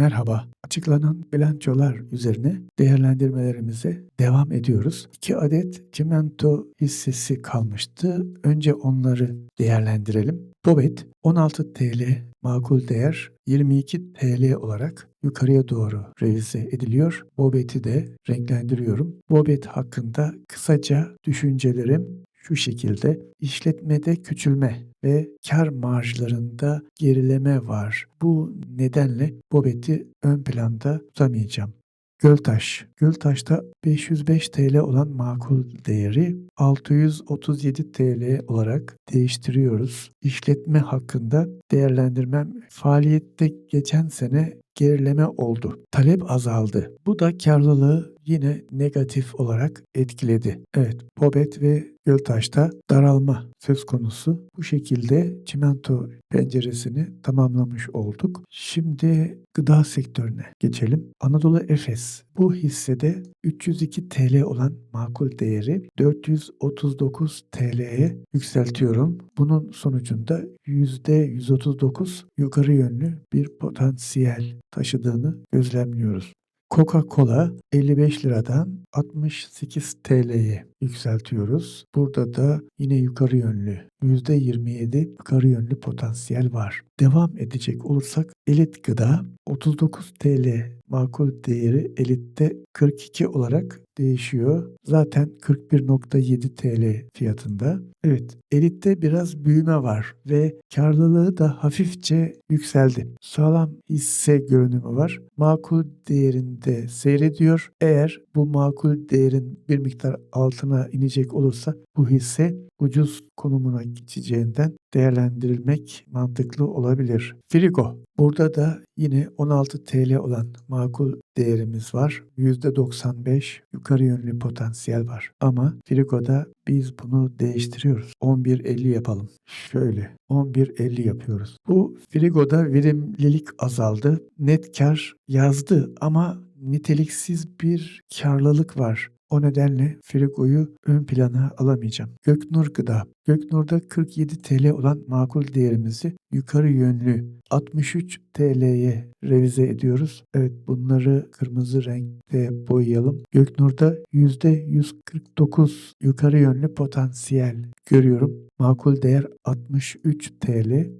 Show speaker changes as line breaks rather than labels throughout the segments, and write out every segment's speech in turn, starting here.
Merhaba. Açıklanan bilançolar üzerine değerlendirmelerimize devam ediyoruz. 2 adet çimento hissesi kalmıştı. Önce onları değerlendirelim. Bobet 16 TL makul değer 22 TL olarak yukarıya doğru revize ediliyor. Bobet'i de renklendiriyorum. Bobet hakkında kısaca düşüncelerim şu şekilde işletmede küçülme ve kar marjlarında gerileme var. Bu nedenle Bobet'i ön planda tutamayacağım. Göltaş. Göltaş'ta 505 TL olan makul değeri 637 TL olarak değiştiriyoruz. İşletme hakkında değerlendirmem faaliyette geçen sene gerileme oldu. Talep azaldı. Bu da karlılığı yine negatif olarak etkiledi. Evet, Bobet ve Göltaş'ta daralma söz konusu. Bu şekilde çimento penceresini tamamlamış olduk. Şimdi gıda sektörüne geçelim. Anadolu Efes. Bu hissede 302 TL olan makul değeri 439 TL'ye yükseltiyorum. Bunun sonucunda %139 yukarı yönlü bir potansiyel taşıdığını gözlemliyoruz. Coca-Cola 55 liradan 68 TL'ye yükseltiyoruz. Burada da yine yukarı yönlü %27 yukarı yönlü potansiyel var. Devam edecek olursak elit gıda 39 TL makul değeri elitte 42 olarak değişiyor. Zaten 41.7 TL fiyatında. Evet, elitte biraz büyüme var ve karlılığı da hafifçe yükseldi. Sağlam hisse görünümü var. Makul değerinde seyrediyor. Eğer bu makul değerin bir miktar altına inecek olursa bu hisse ucuz konumuna geçeceğinden değerlendirilmek mantıklı olabilir. Frigo. Burada da yine 16 TL olan makul değerimiz var. %95 yukarı yönlü potansiyel var. Ama Frigo'da biz bunu değiştiriyoruz. 11.50 yapalım. Şöyle 11.50 yapıyoruz. Bu Frigo'da verimlilik azaldı. Net kar yazdı ama niteliksiz bir karlılık var. O nedenle Frigo'yu ön plana alamayacağım. Göknur Gıda. Göknur'da 47 TL olan makul değerimizi yukarı yönlü 63 TL'ye revize ediyoruz. Evet bunları kırmızı renkte boyayalım. Göknur'da %149 yukarı yönlü potansiyel görüyorum. Makul değer 63 TL.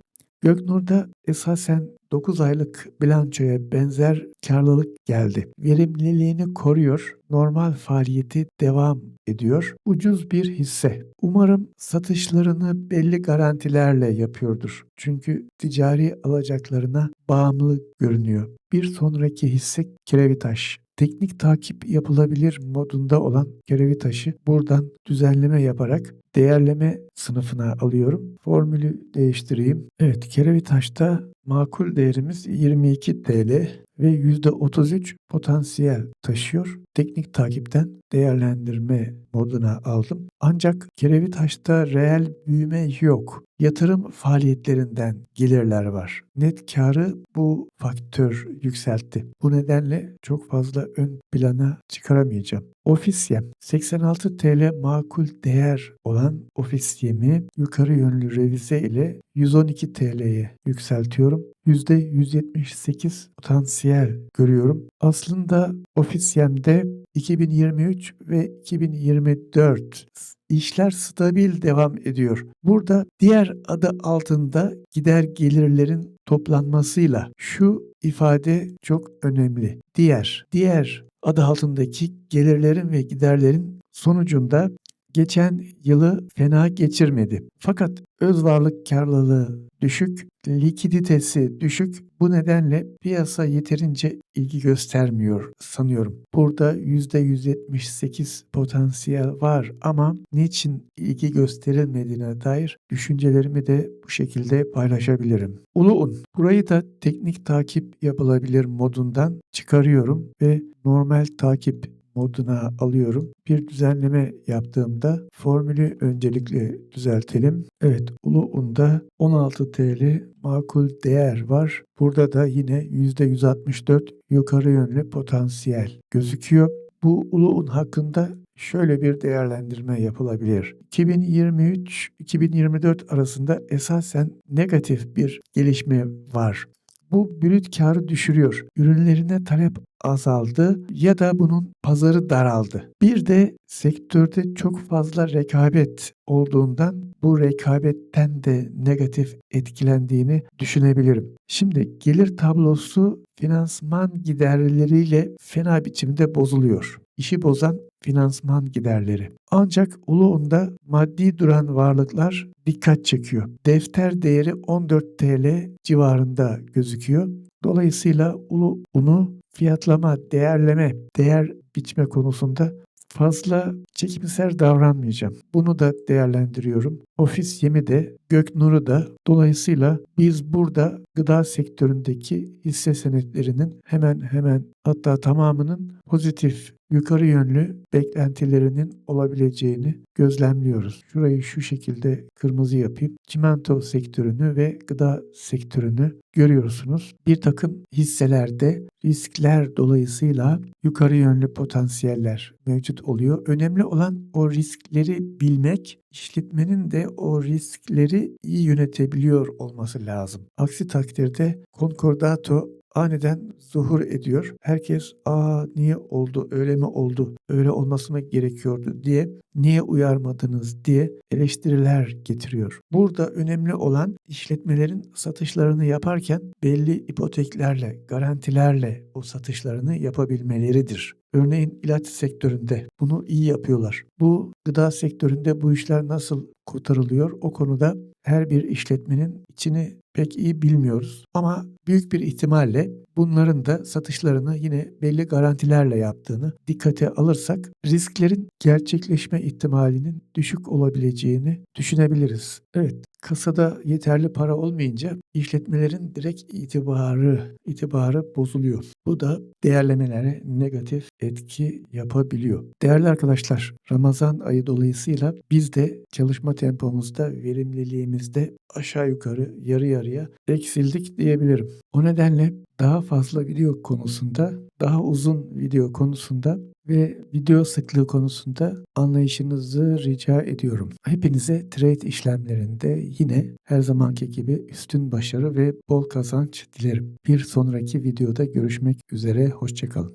Göknur'da esasen 9 aylık bilançoya benzer karlılık geldi. Verimliliğini koruyor, normal faaliyeti devam ediyor. Ucuz bir hisse. Umarım satışlarını belli garantilerle yapıyordur. Çünkü ticari alacaklarına bağımlı görünüyor. Bir sonraki hisse Kerevitaş teknik takip yapılabilir modunda olan görevi buradan düzenleme yaparak değerleme sınıfına alıyorum. Formülü değiştireyim. Evet Kerevitaş'ta makul değerimiz 22 TL ve %33 potansiyel taşıyor. Teknik takipten değerlendirme moduna aldım. Ancak Kerevitaş'ta reel büyüme yok. Yatırım faaliyetlerinden gelirler var. Net karı bu faktör yükseltti. Bu nedenle çok fazla ön plana çıkaramayacağım. Ofis yem 86 TL makul değer olan ofis yemi yukarı yönlü revize ile 112 TL'ye yükseltiyorum. %178 potansiyel görüyorum. Aslında ofis yemde 2023 ve 2024 işler stabil devam ediyor. Burada diğer adı altında gider gelirlerin toplanmasıyla şu ifade çok önemli. Diğer, diğer adı altındaki gelirlerin ve giderlerin sonucunda geçen yılı fena geçirmedi. Fakat öz varlık karlılığı düşük, likiditesi düşük. Bu nedenle piyasa yeterince ilgi göstermiyor sanıyorum. Burada %178 potansiyel var ama niçin ilgi gösterilmediğine dair düşüncelerimi de bu şekilde paylaşabilirim. Ulu un. Burayı da teknik takip yapılabilir modundan çıkarıyorum ve normal takip moduna alıyorum. Bir düzenleme yaptığımda formülü öncelikle düzeltelim. Evet ulu unda 16 TL makul değer var. Burada da yine %164 yukarı yönlü potansiyel gözüküyor. Bu ulu un hakkında şöyle bir değerlendirme yapılabilir. 2023-2024 arasında esasen negatif bir gelişme var. Bu brüt karı düşürüyor. Ürünlerine talep azaldı ya da bunun pazarı daraldı. Bir de sektörde çok fazla rekabet olduğundan bu rekabetten de negatif etkilendiğini düşünebilirim. Şimdi gelir tablosu finansman giderleriyle fena biçimde bozuluyor. İşi bozan finansman giderleri. Ancak Uluğun'da maddi duran varlıklar dikkat çekiyor. Defter değeri 14 TL civarında gözüküyor. Dolayısıyla Ulu Un'u fiyatlama, değerleme, değer biçme konusunda fazla çekimser davranmayacağım. Bunu da değerlendiriyorum. Ofis Yemi de, Göknur'u da dolayısıyla biz burada gıda sektöründeki hisse senetlerinin hemen hemen hatta tamamının pozitif yukarı yönlü beklentilerinin olabileceğini gözlemliyoruz. Şurayı şu şekilde kırmızı yapayım. Çimento sektörünü ve gıda sektörünü görüyorsunuz. Bir takım hisselerde riskler dolayısıyla yukarı yönlü potansiyeller mevcut oluyor. Önemli olan o riskleri bilmek, işletmenin de o riskleri iyi yönetebiliyor olması lazım. Aksi takdirde konkordato aniden zuhur ediyor. Herkes aa niye oldu öyle mi oldu öyle olması mı gerekiyordu diye niye uyarmadınız diye eleştiriler getiriyor. Burada önemli olan işletmelerin satışlarını yaparken belli ipoteklerle, garantilerle o satışlarını yapabilmeleridir. Örneğin ilaç sektöründe bunu iyi yapıyorlar. Bu gıda sektöründe bu işler nasıl kurtarılıyor? O konuda her bir işletmenin içini pek iyi bilmiyoruz. Ama büyük bir ihtimalle bunların da satışlarını yine belli garantilerle yaptığını dikkate alırsak risklerin gerçekleşme ihtimalinin düşük olabileceğini düşünebiliriz. Evet, kasada yeterli para olmayınca işletmelerin direkt itibarı itibarı bozuluyor. Bu da değerlemelere negatif etki yapabiliyor. Değerli arkadaşlar, Ramazan ayı dolayısıyla biz de çalışma tempomuzda, verimliliğimizde aşağı yukarı yarı yarıya eksildik diyebilirim. O nedenle daha fazla video konusunda, daha uzun video konusunda ve video sıklığı konusunda anlayışınızı rica ediyorum. Hepinize trade işlemlerinde yine her zamanki gibi üstün başarı ve bol kazanç dilerim. Bir sonraki videoda görüşmek üzere, hoşçakalın.